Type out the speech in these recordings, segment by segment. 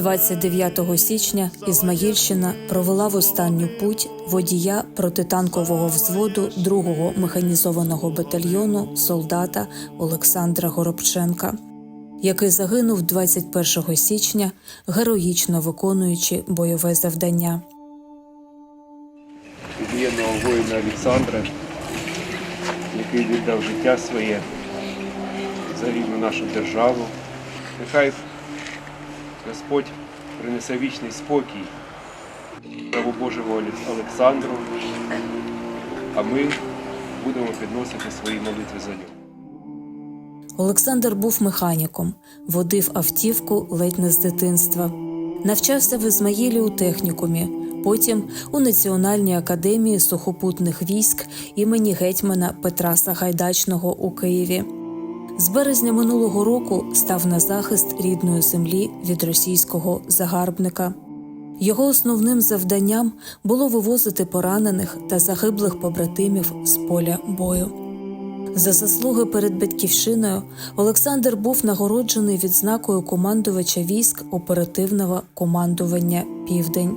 29 січня Ізмаїльщина провела в останню путь водія протитанкового взводу 2-го механізованого батальйону солдата Олександра Горобченка, який загинув 21 січня, героїчно виконуючи бойове завдання. відмінного воїна Олександра, який віддав життя своє за рідну нашу державу. Нехай Господь принесе вічний спокій правобожому Олександру, а ми будемо підносити свої молитви за нього. Олександр був механіком, водив автівку ледь не з дитинства. Навчався в Ізмаїлі у технікумі, потім у Національній академії сухопутних військ імені гетьмана Петра Сагайдачного у Києві. З березня минулого року став на захист рідної землі від російського загарбника. Його основним завданням було вивозити поранених та загиблих побратимів з поля бою. За заслуги перед батьківщиною Олександр був нагороджений відзнакою командувача військ оперативного командування Південь.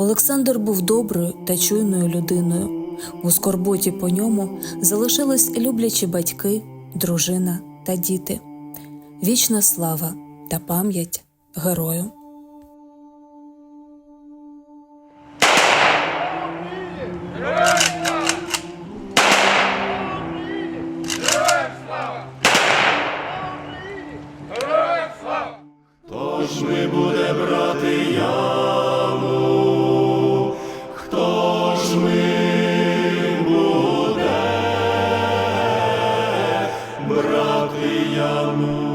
Олександр був доброю та чуйною людиною. У скорботі по ньому залишились люблячі батьки, дружина та діти. Вічна слава та пам'ять герою. Тож ми буде брати брати